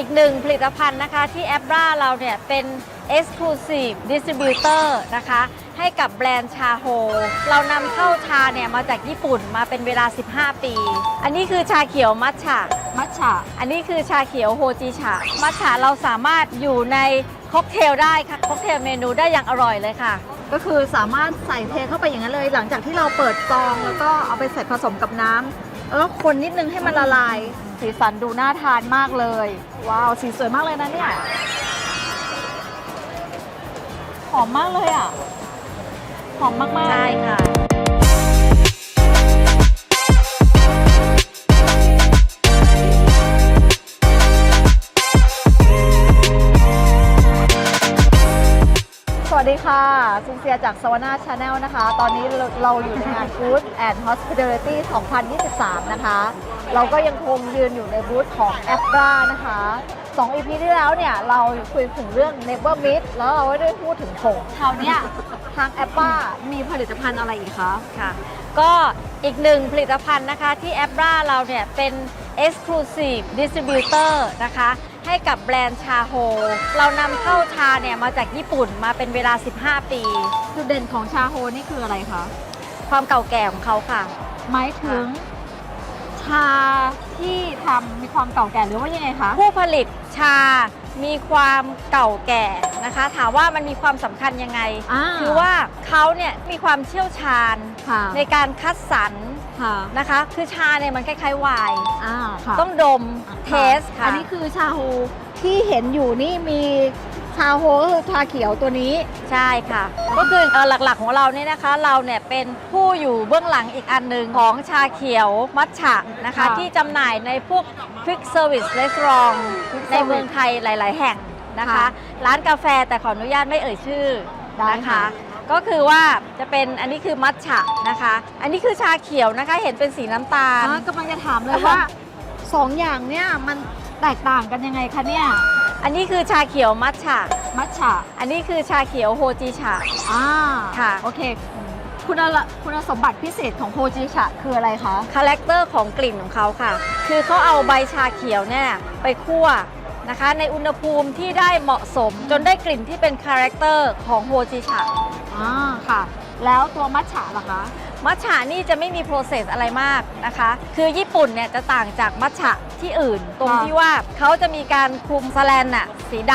อีกหนึ่งผลิตภัณฑ์นะคะที่แอปราเราเนี่ยเป็น Exclusive Distributor นะคะ ให้กับแบรนด์ชาโฮ เรานำเข้าชาเนี่ยมาจากญี่ปุ่นมาเป็นเวลา 15 ปี อันนี้คือชาเขียวมัทฉะมัทฉะอันนี้คือชาเขียวโฮจิฉะมัทฉะเราสามารถอยู่ในค็อกเทลได้ค่ะค็อกเทลเมนูได้อย่างอร่อยเลยค่ะ ก็คือสามารถใส่เทเข้าไปอย่างนั้นเลย หลังจากที่เราเปิดซองแล้วก็เอาไปใส่ผสมกับน้ำ แล้วคนนิดนึงให้มันละลาย สีสันดูน่าทานมากเลย ว้าว สีสวยมากเลยนะเนี่ย หอมมากเลยอะ หอมมากๆ ใช่ค่ะ ซินเซียจากสวนาชาแนลนะคะ ตอนนี้เราเราอยู่ในงาน Food and Hospitality 2023 นะคะ เราก็ยังคงยืนอยู่ในบูธของ a p r a นะคะ2 EP ที่แล้วเนี่ย เราคุยถึงเรื่อง Never Meet แล้วเราก็ได้พูดถึงผงคราวเนี้ยทาง a p r a มีผลิตภัณฑ์อะไรอีกคะ ค่ะ ก็อีกหนึ่งผลิตภัณฑ์นะคะที่แอปราเราเนี่ยเป็น Exclusive Distributor นะคะ ให้กับแบรนด์ชาโฮ เรานำเข้าชาเนี่ยมาจากญี่ปุ่นมาเป็นเวลา 15 ปี จุดเด่นของชาโฮนี่คืออะไรคะ ความเก่าแก่ของเขาค่ะ หมายถึง ชาที่ทำมีความเก่าแก่หรือว่ายังไงคะ ผู้ผลิตชา มีความเก่าแก่นะคะ ถามว่ามันมีความสำคัญยังไง อ่า คือว่าเขาเนี่ยมีความเชี่ยวชาญ ค่ะในการคัดสรร ค่ะนะคะ คือชาเนี่ยมันคล้ายๆไวน์อ่าค่ะต้องดมเทสค่ะ อันนี้คือชาโฮที่เห็นอยู่นี่มีชาโฮก็คือชาเขียวตัวนี้ใช่ค่ะ ก็คือเอ่อหลักๆของเราเนี่ยนะคะ เราเนี่ยเป็นผู้อยู่เบื้องหลังอีกอันหนึ่งของชาเขียวมัทฉะนะคะ ค่ะที่จำหน่ายในพวก Quick Service Restaurant Quick ในเมืองไทยหลาย ๆ แห่งนะคะ ค่ะร้านกาแฟแต่ขออนุญาตไม่เอ่ยชื่อได้นะค่ะ คะ ก็คือว่าจะเป็นอันนี้คือมัทฉะนะคะ อันนี้คือชาเขียวนะคะ เห็นเป็นสีน้ำตาล อ่ากำลังจะถามเลยว่าสองอย่างเนี่ยมันแตกต่างกันยังไงคะเนี่ยอันนี้คือชาเขียวมัทฉะ มัทฉะอันนี้คือชาเขียวโฮจิฉะ อ่าค่ะ โอเค คุณละคุณสมบัติพิเศษของโฮจิชะคืออะไรคะ คาแรคเตอร์ของกลิ่นของเขาค่ะ คือเขาเอาใบชาเขียวเนี่ยไปคั่ว นะคะ ในอุณหภูมิที่ได้เหมาะสม จนได้กลิ่นที่เป็นคาแรคเตอร์ของโฮจิชะอ่าค่ะ แล้วตัวมัทฉะล่ะคะ มัทฉะนี่จะไม่มีโปรเซสอะไรมากนะคะ คือญี่ปุ่นเนี่ยจะต่างจากมัทฉะที่อื่น ตรงค่ะที่ว่าเขาจะมีการคลุมสแลนน่ะสีด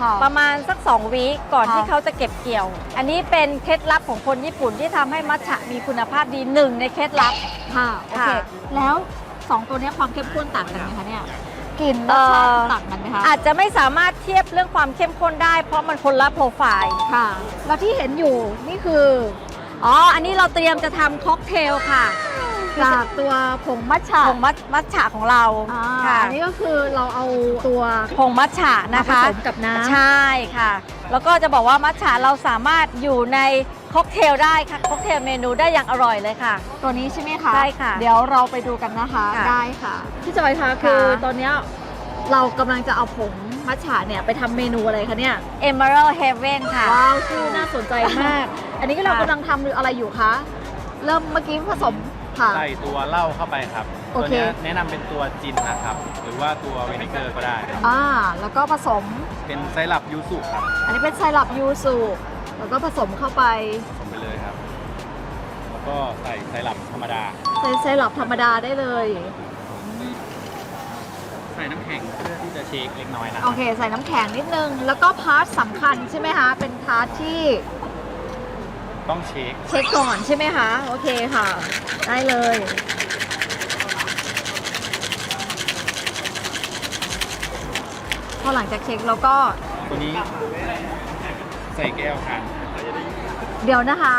ค่ะำประมาณสัก 2 วีคก่อนค่ะที่เขาจะเก็บเกี่ยว อันนี้เป็นเคล็ดลับของคนญี่ปุ่นที่ทำให้มัทฉะมีคุณภาพดีหนึ่งในเคล็ดลับค่ะโอเคค่ะแล้วสองตัวเนี้ยความเข้มข้นต่างกันไหมคะเนี่ย กลิ่นรสชาติเอ่อต่างกันไหมคะอาจจะไม่สามารถเทียบเรื่องความเข้มข้นได้ เพราะมันคนละโปรไฟล์ค่ะ แล้วที่เห็นอยู่นี่คืออ๋ออันนี้เราเตรียมจะทำค็อกเทลค่ะจากตัวผงมัทฉะผงมัทมัทฉะของเราอ่าค่ะอันนี้ก็คือเราเอาตัวผงมัทฉะนะคะมาผสมกับน้ำใช่ค่ะ แล้วก็จะบอกว่ามัทฉะเราสามารถอยู่ใน ค็อกเทลได้ค่ะค็อกเทลเมนูได้อย่างอร่อยเลยค่ะ ตัวนี้ใช่ไหมคะใช่ค่ะ เดี๋ยวเราไปดูกันนะคะค่ะ ได้ค่ะ พี่จอยคะคือค่ะตอนเนี้ยเรากำลังจะเอาผงมัทฉะเนี่ยไปทำเมนูอะไรคะเนี่ย Emerald Heaven ค่ะ ว้าวชื่อน่าสนใจมาก อันนี้ก็เราค่ะ กำลังทำอะไรอยู่คะ เริ่มเมื่อกี้ผสมค่ะ ใส่ตัวเหล้าเข้าไปครับ โอตัวเค เนี้ยแนะนำเป็นตัวจินนะครับ หรือว่าตัววินิเกอร์ก็ได้ครับ อ่า แล้วก็ผสม เป็นไซรัปยูสุครับ อันนี้เป็นไซรัปยูสุ แล้วก็ผสมเข้าไปผสมไปเลยครับ แล้วก็ใส่ไซรัปธรรมดา ใส่ไซรัปธรรมดาได้เลย ใส่น้ำแข็งเพื่อที่จะเชคเล็กน้อยนะคโอรับเค ใส่น้ำแข็งนิดนึง แล้วก็พาร์ทสำคัญใช่ไหมคะ เป็นพาร์ทที่ต้องเชคเช็คก่อนใช่ไหมคะ โอเคค่ะ ได้เลย พอหลังจากเช็คเราก็ตัวนี้ ใส่แก้วทานเดี๋ยวนะคะ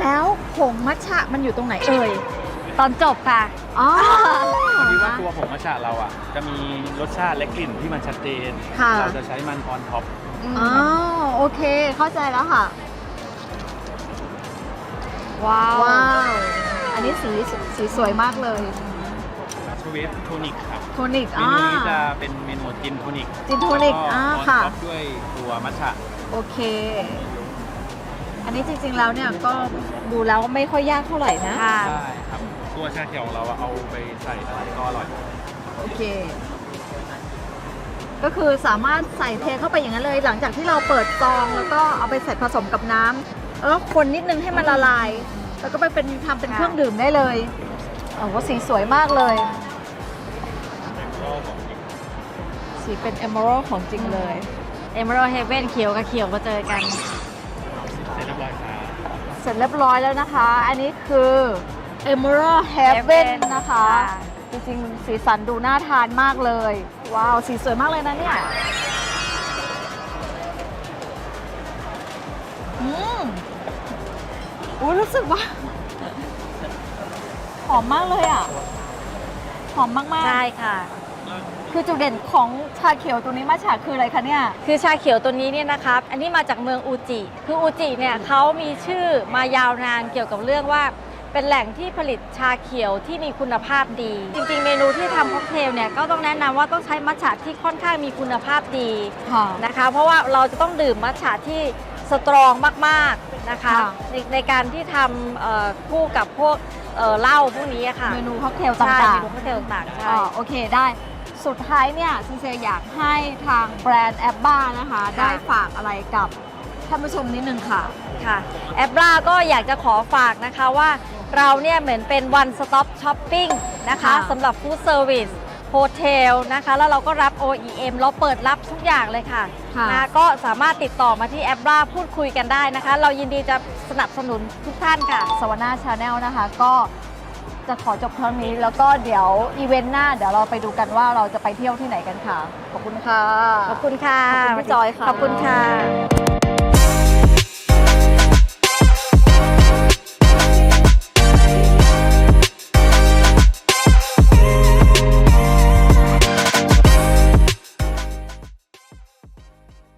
แล้วผงมัทฉะมันอยู่ตรงไหนเอ่ย ตอนจบค่ะ อ๋อพอดีว่าตัวผงมัชฉะเราอะ จะมีรสชาติและกลิ่นที่มันชัดเจน ค่ะ เราจะใช้มันออนท็อปอ๋อโอเค เข้าใจแล้วค่ะ ว้าวว้าวอันนี้สีสีสวยมากเลยชเวฟโทนิกครับโทนิกเมอ่านูนี้จะเป็นเมนูจินโทนิกจินโทนิกแล้วอ่าออนค่ะท็อปด้วยตัวมัชฉะ โอเค อันนี้จริงๆแล้วเนี่ยก็ดูแล้วไม่ค่อยยากเท่าไหร่นะ ค่ะใช่ครับ ตัวชาเขียวของเราอะเอาไปใส่อะไรก็อร่อย โอเค ก็คือสามารถใส่เทเข้าไปอย่างนั้นเลย หลังจากที่เราเปิดซองแล้วก็เอาไปใส่ผสมกับน้ำแล้วก็คนนิดนึงให้มันละลาย แล้วก็ไปเป็นทำเป็นเครื่องดื่มได้เลยโอ้โหสีสวยมากเลย สีเป็น emerald ของจริงเลย Emerald Heaven เขียวกับเขียวมาเจอกัน เสร็จเรียบร้อยครับเสร็จเรียบร้อยแล้วนะคะ อันนี้คือ emerald heaven นะคะจริงๆ สีสันดูน่าทานมากเลย ว้าว สีสวยมากเลยนะเนี่ยอืมอุ้ยรู้สึกว่า หอมมากเลยอะ หอมมากใช่ค่ะๆ คือจุดเด่นของชาเขียวตัวนี้มาฉาคืออะไรคะเนี่ย คือชาเขียวตัวนี้เนี่ยนะครับอันนี้มาจากเมืองอูจิ คืออูจิเนี่ยเขามีชื่อมายาวนานเกี่ยวกับเรื่องว่า เป็นแหล่งที่ผลิตชาเขียวที่มีคุณภาพดี จริงๆ เมนูที่ทำค็อกเทลเนี่ยก็ต้องแนะนำว่าต้องใช้มัทฉะที่ค่อนข้างมีคุณภาพดีค่ะ นะคะ เพราะว่าเราจะต้องดื่มมัทฉะที่สตรองมากๆนะคะค่ะ ในในการที่ทำเอ่อคู่กับพวกเอ่อเหล้าพวกนี้อะค่ะเมนูค็อกเทลใช่ต่างเมนูค็อกเทลต่างๆๆใช่อ๋อโอเคได้ สุดท้ายเนี่ยซินเซียอยากให้ทางแบรนด์แอปบ้านะคะ ได้ฝากอะไรกับท่านผู้ชมนิดนึงค่ะ ค่ะแอปราก็อยากจะขอฝากนะคะว่าเราเนี่ยเหมือนเป็น one stop shopping นะคะค่ะสำหรับ food service โฮเทลนะคะ แล้วเราก็รับ OEM เราเปิดรับทุกอย่างเลยค่ะค่ะนะก็สามารถติดต่อมาที่แอปราพูดคุยกันได้นะคะ เรายินดีจะสนับสนุนทุกท่านค่ะสวนาชาแนลนะคะ ก็ จะขอจบครั้งนี้ แล้วก็เดี๋ยวอีเวนต์หน้าเดี๋ยวเราไปดูกันว่าเราจะไปเที่ยวที่ไหนกันค่ะ ขอบคุณค่ะ ขอบคุณค่ะ ขอบคุณพี่จอยค่ะ ขอบคุณค่ะ